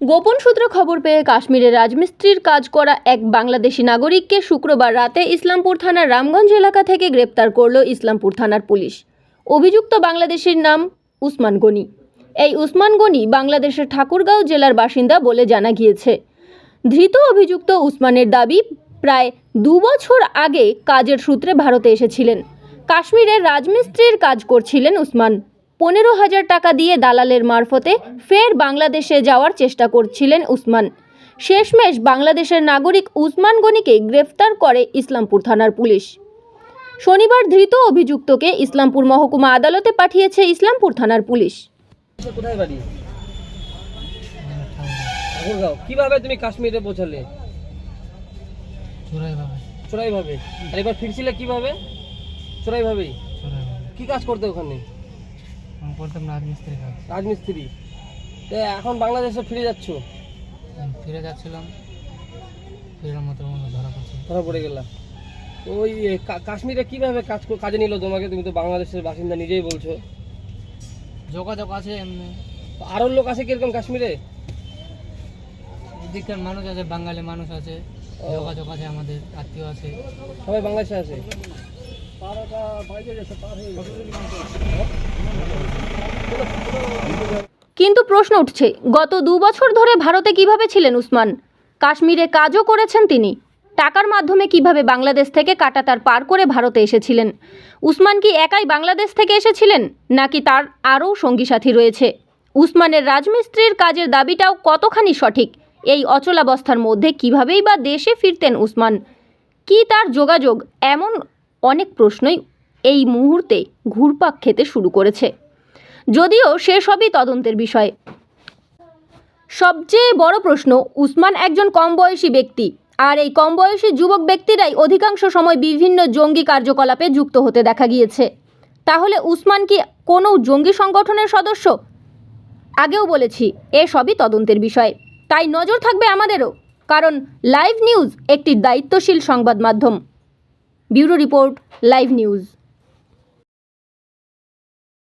গোপন সূত্রে খবর পেয়ে কাশ্মীরে রাজমিস্ত্রির কাজ করা এক বাংলাদেশি নাগরিককে শুক্রবার রাতে ইসলামপুর থানার রামগঞ্জ এলাকা থেকে গ্রেপ্তার করল ইসলামপুর থানার পুলিশ। অভিযুক্ত বাংলাদেশির নাম উসমান গনি। এই উসমান গনি বাংলাদেশের ঠাকুরগাঁও জেলার বাসিন্দা বলে জানা গিয়েছে। ধৃত অভিযুক্ত উসমানের দাবি, প্রায় দু বছর আগে কাজের সূত্রে ভারতে এসেছিলেন। কাশ্মীরের রাজমিস্ত্রির কাজ করছিলেন উসমান। পনেরো হাজার টাকা দিয়ে দালালের মারফতে ফের বাংলাদেশে যাওয়ার চেষ্টা করছিলেন উসমান। শেষমেশ বাংলাদেশের নাগরিক উসমান গনিকে গ্রেফতার করে ইসলামপুর থানার পুলিশ। শনিবার ধৃত অভিযুক্তকে ইসলামপুর মহকুমা আদালতে পাঠিয়েছে ইসলামপুর থানার পুলিশ। আচ্ছা, কীভাবে তুমি কাশ্মীরে পৌঁছালে? চোরাই ভাবে আর এবার ফিরছিলে কীভাবে? চোরাই ভাবেই চোরাই ভাবে কি কাজ করতে ওখানে? করতাম রাজমিস্ত্রি কাজ। রাজমিস্ত্রি। তো এখন বাংলাদেশে ফিরে যাচ্ছ? ফিরে যাচ্ছিলাম। ফিরার মতো ধরা পড়ছে ধরা পড়ে গেলা তো ওই কাশ্মীরে কীভাবে কাজ কর- কাজে নিল তোমাকে? তুমি তো বাংলাদেশের বাসিন্দা নিজেই বলছো। যোগাযোগ আছে এমনি। আরও লোক আছে কীরকম কাশ্মীরে? এদিককার মানুষ আছে বাঙালি মানুষ আছে। যোগাযোগ আছে আমাদের আত্মীয় আছে। সবাই বাংলাদেশে আছে? কিন্তু প্রশ্ন উঠছে, গত দু বছর ধরে ভারতে কীভাবে ছিলেন উসমান? কাশ্মীরে কাজও করেছেন তিনি। টাকার মাধ্যমে কীভাবে বাংলাদেশ থেকে কাটাতার পার করে ভারতে এসেছিলেন? উসমান কি একাই বাংলাদেশ থেকে এসেছিলেন, নাকি তার আরও সঙ্গী সাথী রয়েছে? উসমানের রাজমিস্ত্রির কাজের দাবিটাও কতখানি সঠিক? এই অচলাবস্থার মধ্যে কিভাবেই বা দেশে ফিরতেন উসমান? কি তার যোগাযোগ এমন অনেক প্রশ্নই এই মুহূর্তে ঘুরপাক খেতে শুরু করেছে। যদিও সে সবই তদন্তের বিষয়। সবচেয়ে বড় প্রশ্ন, উসমান একজন কম বয়সী ব্যক্তি আর এই কম বয়সী যুবক ব্যক্তিরাই অধিকাংশ সময় বিভিন্ন জঙ্গি কার্যকলাপে যুক্ত হতে দেখা গিয়েছে। তাহলে উসমান কি কোনো জঙ্গি সংগঠনের সদস্য? আগেও বলেছি, এ সবই তদন্তের বিষয়। তাই নজর থাকবে আমাদেরও, কারণ লাইভ নিউজ একটি দায়িত্বশীল সংবাদ মাধ্যম। Bureau report live news